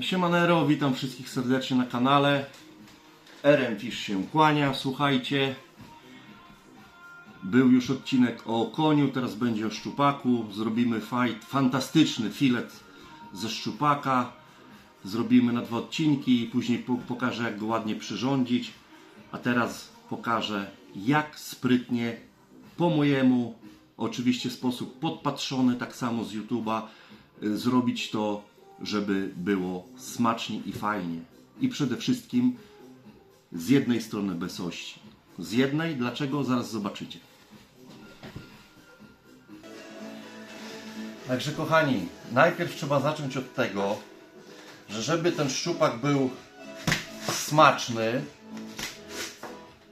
Siemanero, witam wszystkich serdecznie na kanale. RM Fish się kłania, słuchajcie. Był już odcinek o koniu, teraz będzie o szczupaku. Zrobimy fight, fantastyczny filet ze szczupaka. Zrobimy na dwa odcinki i później po- pokażę jak go ładnie przyrządzić. A teraz pokażę jak sprytnie po mojemu, oczywiście sposób podpatrzony, tak samo z YouTube'a, y, zrobić to, żeby było smacznie i fajnie. I przede wszystkim z jednej strony bez ości. Z jednej, dlaczego? Zaraz zobaczycie. Także kochani, najpierw trzeba zacząć od tego, że żeby ten szczupak był smaczny,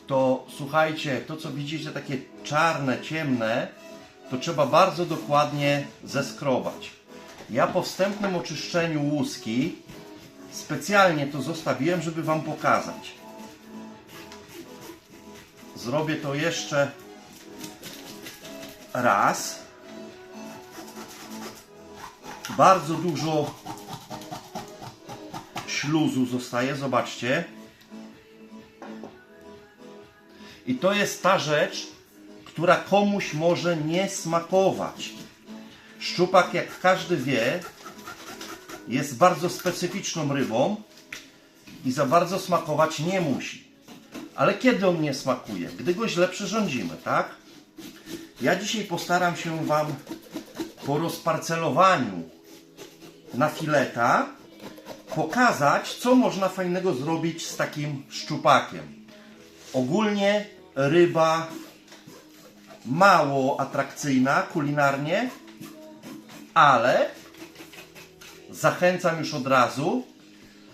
to słuchajcie, to co widzicie, takie czarne, ciemne, to trzeba bardzo dokładnie zeskrobać. Ja po wstępnym oczyszczeniu łuski specjalnie to zostawiłem, żeby Wam pokazać. Zrobię to jeszcze raz. Bardzo dużo śluzu zostaje, zobaczcie. I to jest ta rzecz, która komuś może nie smakować. Szczupak, jak każdy wie, jest bardzo specyficzną rybą i za bardzo smakować nie musi. Ale kiedy on nie smakuje? Gdy go źle przyrządzimy, tak? Ja dzisiaj postaram się Wam po rozparcelowaniu na fileta pokazać, co można fajnego zrobić z takim szczupakiem. Ogólnie ryba mało atrakcyjna kulinarnie, ale zachęcam już od razu,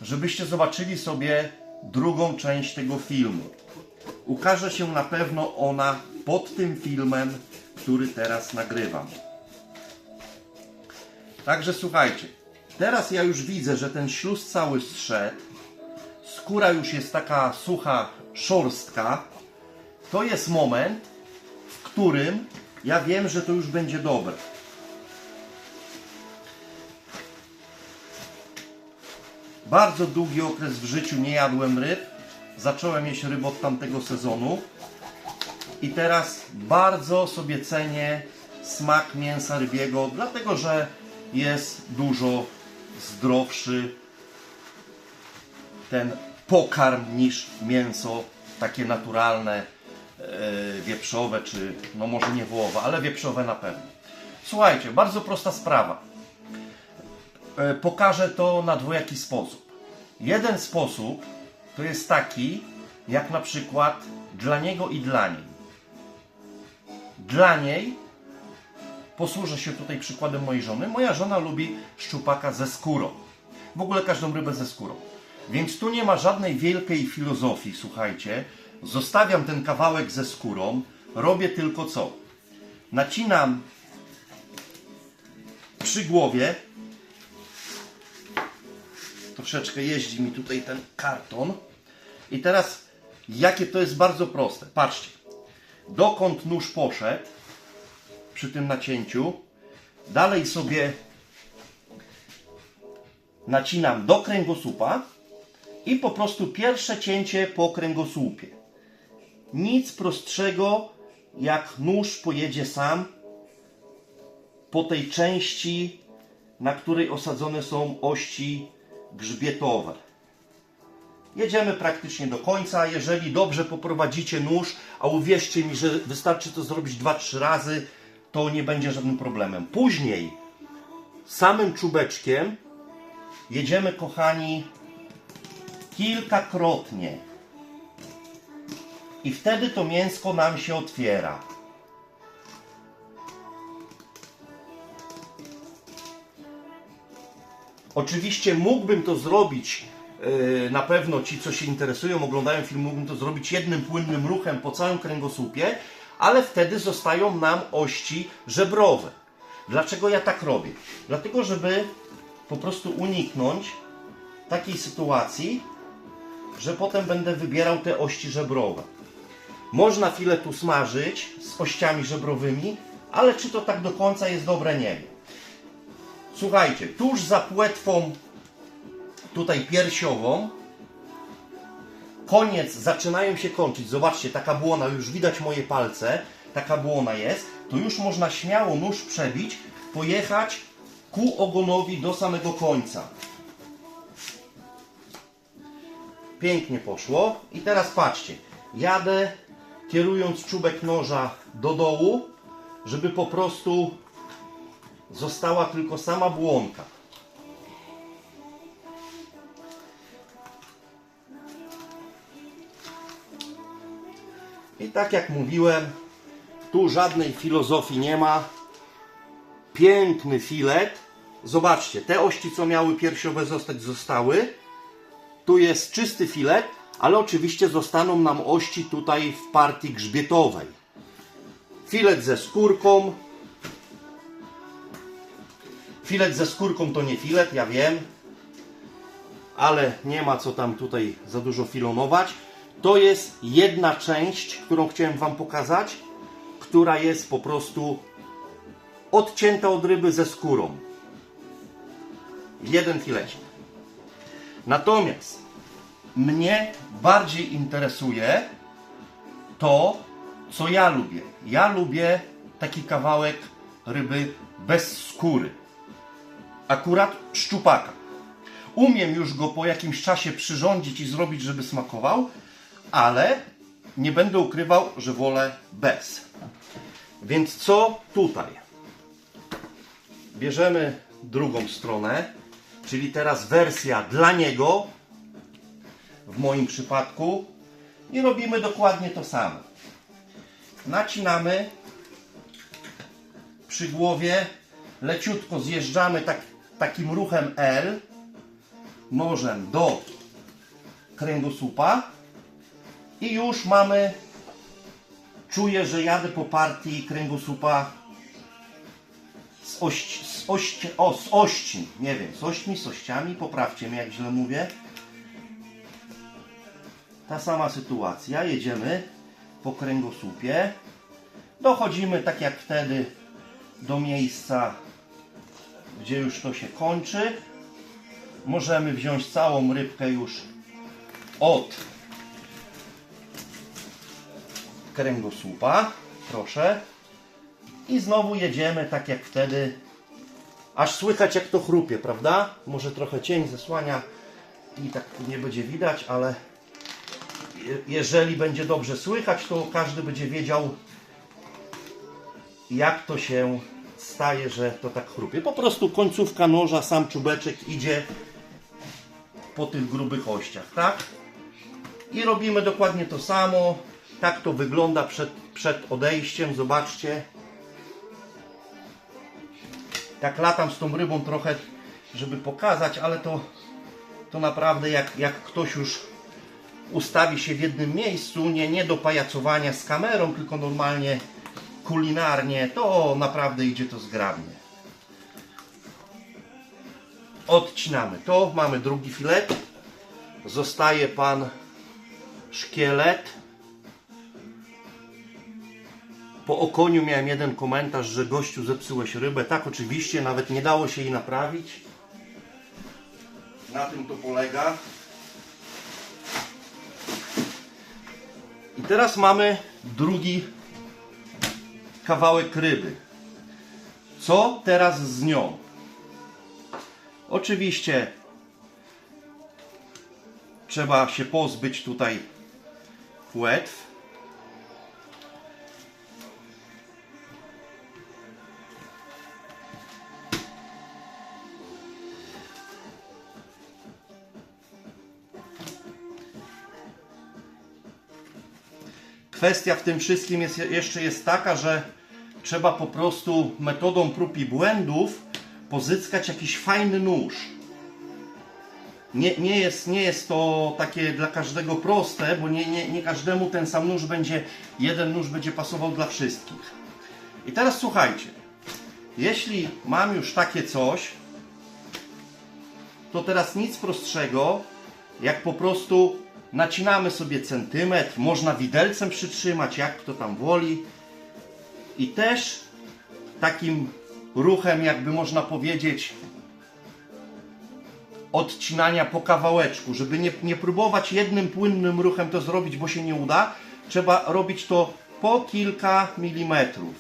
żebyście zobaczyli sobie drugą część tego filmu. Ukaże się na pewno ona pod tym filmem, który teraz nagrywam. Także słuchajcie, teraz ja już widzę, że ten śluz cały zszedł, skóra już jest taka sucha, szorstka. To jest moment, w którym ja wiem, że to już będzie dobre. Bardzo długi okres w życiu nie jadłem ryb. Zacząłem jeść ryb od tamtego sezonu. I teraz bardzo sobie cenię smak mięsa rybiego, dlatego że jest dużo zdrowszy ten pokarm niż mięso takie naturalne, e, wieprzowe, czy no może nie wołowe, ale wieprzowe na pewno. Słuchajcie, bardzo prosta sprawa. E, pokażę to na dwojaki sposób. Jeden sposób to jest taki, jak na przykład dla niego i dla niej. Dla niej posłużę się tutaj przykładem mojej żony. Moja żona lubi szczupaka ze skórą. W ogóle każdą rybę ze skórą. Więc tu nie ma żadnej wielkiej filozofii, słuchajcie. Zostawiam ten kawałek ze skórą. Robię tylko co? Nacinam przy głowie. Troszeczkę jeździ mi tutaj ten karton. I teraz, jakie to jest bardzo proste. Patrzcie. Dokąd nóż poszedł przy tym nacięciu, dalej sobie nacinam do kręgosłupa i po prostu pierwsze cięcie po kręgosłupie. Nic prostszego, jak nóż pojedzie sam po tej części, na której osadzone są ości grzbietowe. Jedziemy praktycznie do końca. Jeżeli dobrze poprowadzicie nóż, a uwierzcie mi, że wystarczy to zrobić 2-3 razy, to nie będzie żadnym problemem. Później samym czubeczkiem jedziemy, kochani, kilkakrotnie. I wtedy to mięsko nam się otwiera. Oczywiście mógłbym to zrobić, yy, na pewno ci, co się interesują, oglądają film, mógłbym to zrobić jednym płynnym ruchem po całym kręgosłupie, ale wtedy zostają nam ości żebrowe. Dlaczego ja tak robię? Dlatego, żeby po prostu uniknąć takiej sytuacji, że potem będę wybierał te ości żebrowe. Można filet usmażyć z ościami żebrowymi, ale czy to tak do końca jest dobre, nie wiem. Słuchajcie, tuż za płetwą tutaj piersiową. Koniec, zaczynają się kończyć. Zobaczcie, taka błona, już widać moje palce, taka błona jest. To już można śmiało nóż przebić, pojechać ku ogonowi do samego końca. Pięknie poszło. I teraz patrzcie, jadę kierując czubek noża do dołu, żeby po prostu została tylko sama błonka. I tak jak mówiłem, tu żadnej filozofii nie ma. Piękny filet. Zobaczcie, te ości, co miały piersiowe zostać, zostały. Tu jest czysty filet, ale oczywiście zostaną nam ości tutaj w partii grzbietowej. Filet ze skórką. Filet ze skórką to nie filet, ja wiem. Ale nie ma co tam tutaj za dużo filonować. To jest jedna część, którą chciałem Wam pokazać, która jest po prostu odcięta od ryby ze skórą. Jeden filecik. Natomiast mnie bardziej interesuje to, co ja lubię. Ja lubię taki kawałek ryby bez skóry. Akurat szczupaka. Umiem już go po jakimś czasie przyrządzić i zrobić, żeby smakował, ale nie będę ukrywał, że wolę bez. Więc co tutaj? Bierzemy drugą stronę, czyli teraz wersja dla niego, w moim przypadku, i robimy dokładnie to samo. Nacinamy przy głowie, leciutko zjeżdżamy tak, takim ruchem L nożem do kręgosłupa i już mamy czuję, że jadę po partii kręgosłupa z ości, z o, z ości, nie wiem, z ośćmi, z ościami, poprawcie mnie jak źle mówię. Ta sama sytuacja, jedziemy po kręgosłupie, dochodzimy tak jak wtedy do miejsca, gdzie już to się kończy. Możemy wziąć całą rybkę już od kręgosłupa, proszę. I znowu jedziemy tak jak wtedy, aż słychać jak to chrupie, prawda? Może trochę cień zasłania i tak nie będzie widać, ale je- jeżeli będzie dobrze słychać, to każdy będzie wiedział, jak to się staje, że to tak chrupie. Po prostu końcówka noża, sam czubeczek idzie po tych grubych ościach, tak? I robimy dokładnie to samo. Tak to wygląda przed, przed odejściem. Zobaczcie. Tak latam z tą rybą trochę, żeby pokazać, ale to, to naprawdę jak, jak ktoś już ustawi się w jednym miejscu, nie, nie do pajacowania z kamerą, tylko normalnie kulinarnie, to naprawdę idzie to zgrabnie. Odcinamy to, mamy drugi filet. Zostaje pan szkielet. Po okoniu miałem jeden komentarz, że gościu zepsułeś rybę. Tak, oczywiście, nawet nie dało się jej naprawić. Na tym to polega. I teraz mamy drugi kawałek ryby. Co teraz z nią? Oczywiście trzeba się pozbyć tutaj płetw. Kwestia w tym wszystkim jest, jeszcze jest taka, że trzeba po prostu metodą prób i błędów pozyskać jakiś fajny nóż. Nie, nie, jest, nie jest to takie dla każdego proste, bo nie, nie, nie każdemu ten sam nóż będzie, jeden nóż będzie pasował dla wszystkich. I teraz słuchajcie, jeśli mam już takie coś, to teraz nic prostszego, jak po prostu nacinamy sobie centymetr, można widelcem przytrzymać, jak kto tam woli. I też takim ruchem, jakby można powiedzieć, odcinania po kawałeczku, żeby nie, nie próbować jednym płynnym ruchem to zrobić, bo się nie uda. Trzeba robić to po kilka milimetrów.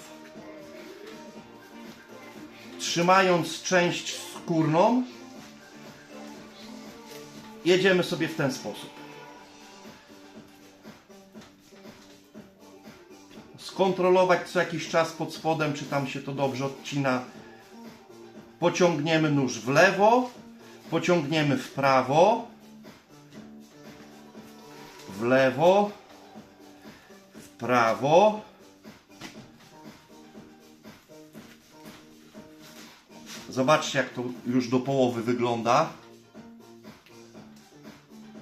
Trzymając część skórną, jedziemy sobie w ten sposób. Skontrolować co jakiś czas pod spodem, czy tam się to dobrze odcina. Pociągniemy nóż w lewo, pociągniemy w prawo, w lewo, w prawo. Zobaczcie, jak to już do połowy wygląda.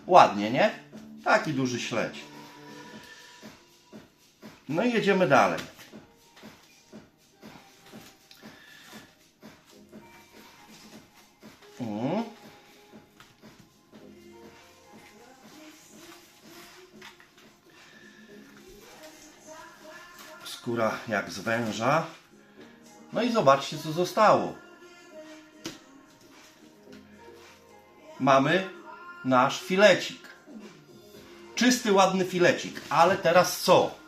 Ładnie, nie? Taki duży śledź. No i jedziemy dalej. Mm. Skóra jak z węża. No i zobaczcie, co zostało. Mamy nasz filecik. Czysty, ładny filecik. Ale teraz co?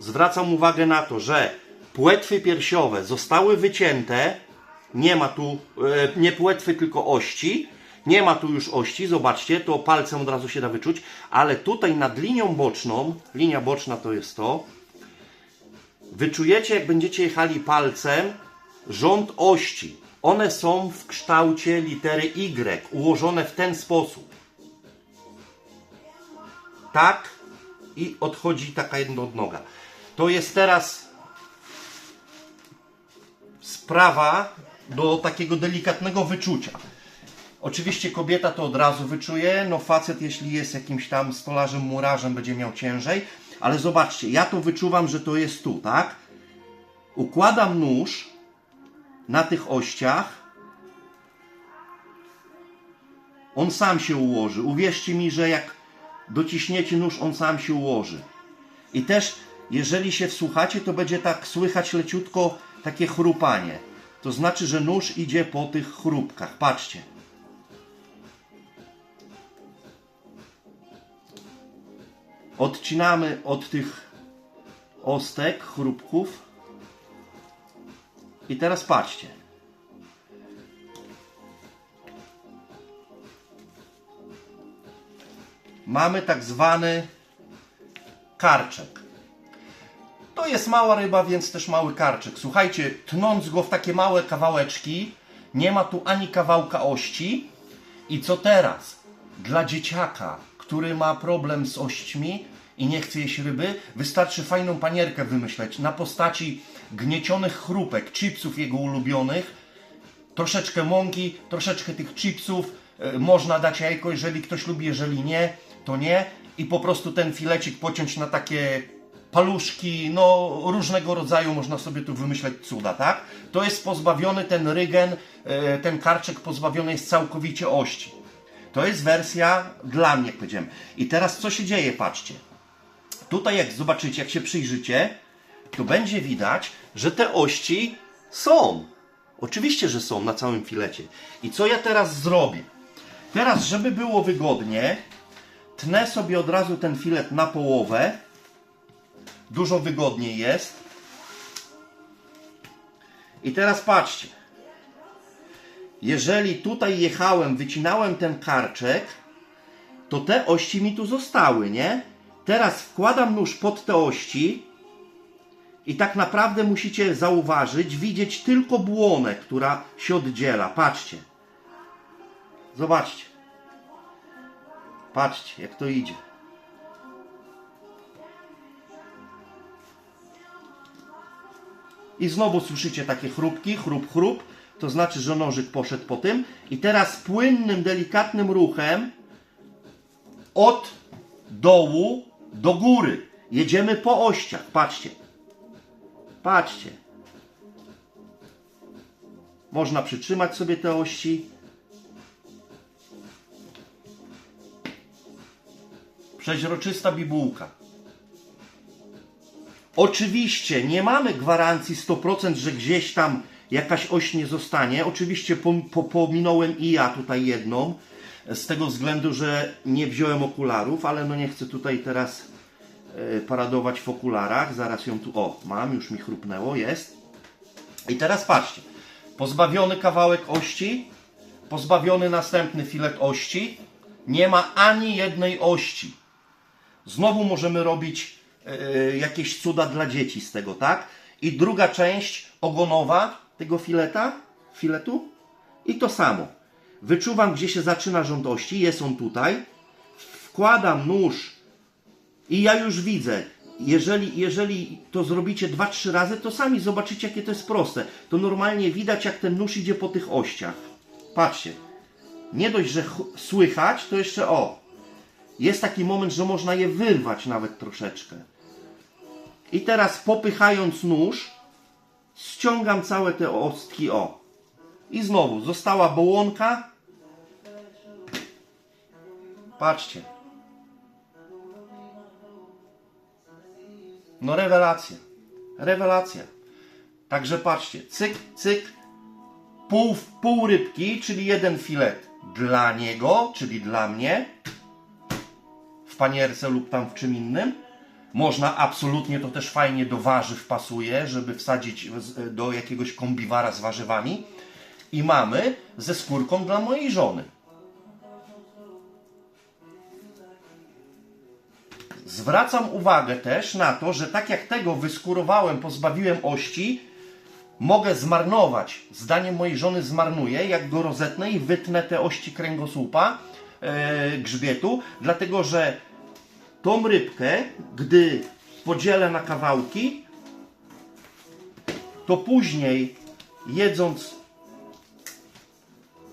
Zwracam uwagę na to, że płetwy piersiowe zostały wycięte. Nie ma tu, e, nie płetwy, tylko ości. Nie ma tu już ości, zobaczcie, to palcem od razu się da wyczuć, ale tutaj nad linią boczną, linia boczna to jest to, wyczujecie, jak będziecie jechali palcem, rząd ości. One są w kształcie litery Y, ułożone w ten sposób. Tak i odchodzi taka jedna odnoga. To jest teraz sprawa do takiego delikatnego wyczucia. Oczywiście kobieta to od razu wyczuje, no facet jeśli jest jakimś tam stolarzem, murarzem będzie miał ciężej, ale zobaczcie, ja to wyczuwam, że to jest tu, tak? Układam nóż na tych ościach. On sam się ułoży. Uwierzcie mi, że jak dociśniecie nóż, on sam się ułoży. I też, jeżeli się wsłuchacie, to będzie tak słychać leciutko takie chrupanie. To znaczy, że nóż idzie po tych chrupkach. Patrzcie. Odcinamy od tych ostek, chrupków. I teraz patrzcie. Mamy tak zwany karczek. Jest mała ryba, więc też mały karczek. Słuchajcie, tnąc go w takie małe kawałeczki, nie ma tu ani kawałka ości. I co teraz? Dla dzieciaka, który ma problem z ośćmi i nie chce jeść ryby, wystarczy fajną panierkę wymyśleć na postaci gniecionych chrupek, chipsów jego ulubionych, troszeczkę mąki, troszeczkę tych chipsów, e, można dać jajko, jeżeli ktoś lubi, jeżeli nie, to nie i po prostu ten filecik pociąć na takie paluszki, no różnego rodzaju można sobie tu wymyśleć cuda, tak? To jest pozbawiony ten rygen, e, ten karczek pozbawiony jest całkowicie ości. To jest wersja dla mnie, powiedziałem. I teraz co się dzieje, patrzcie. Tutaj jak zobaczycie, jak się przyjrzycie, to będzie widać, że te ości są. Oczywiście, że są na całym filecie. I co ja teraz zrobię? Teraz, żeby było wygodnie, tnę sobie od razu ten filet na połowę. Dużo wygodniej jest. I teraz patrzcie. Jeżeli tutaj jechałem, wycinałem ten karczek, to te ości mi tu zostały, nie? Teraz wkładam nóż pod te ości i tak naprawdę musicie zauważyć, widzieć tylko błonę, która się oddziela. Patrzcie. Zobaczcie. Patrzcie, jak to idzie. I znowu słyszycie takie chrupki, chrup, chrup. To znaczy, że nożyk poszedł po tym. I teraz płynnym, delikatnym ruchem od dołu do góry. Jedziemy po ościach. Patrzcie. Patrzcie. Można przytrzymać sobie te ości. Przeźroczysta bibułka. Oczywiście nie mamy gwarancji 100%, że gdzieś tam jakaś oś nie zostanie. Oczywiście po, po, pominąłem i ja tutaj jedną, z tego względu, że nie wziąłem okularów, ale no nie chcę tutaj teraz e, paradować w okularach. Zaraz ją tu, o, mam, już mi chrupnęło, jest. I teraz patrzcie, pozbawiony kawałek ości, pozbawiony następny filet ości, nie ma ani jednej ości. Znowu możemy robić jakieś cuda dla dzieci z tego, tak? I druga część ogonowa tego fileta, filetu i to samo. Wyczuwam, gdzie się zaczyna rząd ości, jest on tutaj. Wkładam nóż i ja już widzę, jeżeli, jeżeli to zrobicie 2-3 razy, to sami zobaczycie, jakie to jest proste. To normalnie widać, jak ten nóż idzie po tych ościach. Patrzcie. Nie dość, że ch- słychać, to jeszcze o. Jest taki moment, że można je wyrwać nawet troszeczkę. I teraz popychając nóż, ściągam całe te ostki, o. I znowu została bołonka. Patrzcie. No rewelacja. Rewelacja. Także patrzcie, cyk, cyk, pół, pół rybki, czyli jeden filet dla niego, czyli dla mnie, w panierce lub tam w czym innym. Można absolutnie to też fajnie do warzyw pasuje, żeby wsadzić do jakiegoś kombiwara z warzywami. I mamy ze skórką dla mojej żony. Zwracam uwagę też na to, że tak jak tego wyskórowałem, pozbawiłem ości, mogę zmarnować. Zdaniem mojej żony zmarnuję, jak go rozetnę i wytnę te ości kręgosłupa, e, grzbietu, dlatego że tą rybkę, gdy podzielę na kawałki, to później jedząc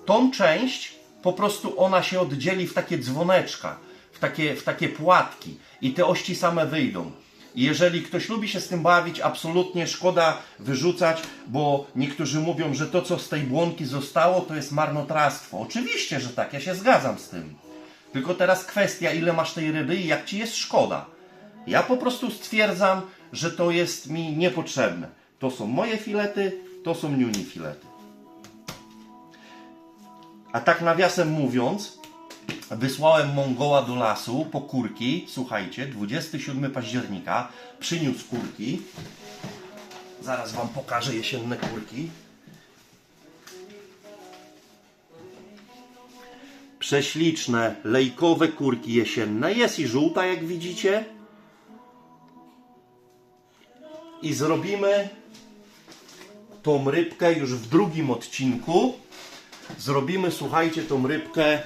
tą część, po prostu ona się oddzieli w takie dzwoneczka, w takie, w takie płatki i te ości same wyjdą. Jeżeli ktoś lubi się z tym bawić, absolutnie szkoda wyrzucać, bo niektórzy mówią, że to, co z tej błonki zostało, to jest marnotrawstwo. Oczywiście, że tak, ja się zgadzam z tym. Tylko teraz kwestia, ile masz tej ryby i jak ci jest szkoda. Ja po prostu stwierdzam, że to jest mi niepotrzebne. To są moje filety, to są niuni filety. A tak nawiasem mówiąc, wysłałem Mongoła do lasu po kurki. Słuchajcie, 27 października przyniósł kurki. Zaraz Wam pokażę jesienne kurki. Prześliczne, lejkowe kurki jesienne. Jest i żółta, jak widzicie. I zrobimy tą rybkę już w drugim odcinku. Zrobimy, słuchajcie, tą rybkę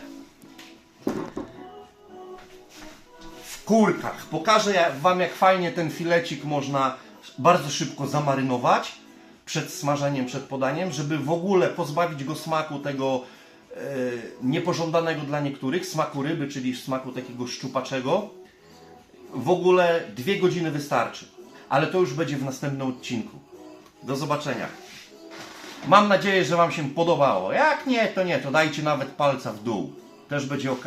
w kurkach. Pokażę Wam, jak fajnie ten filecik można bardzo szybko zamarynować przed smażeniem, przed podaniem, żeby w ogóle pozbawić go smaku tego niepożądanego dla niektórych, smaku ryby, czyli smaku takiego szczupaczego. W ogóle dwie godziny wystarczy, ale to już będzie w następnym odcinku. Do zobaczenia. Mam nadzieję, że Wam się podobało. Jak nie, to nie, to dajcie nawet palca w dół. Też będzie ok.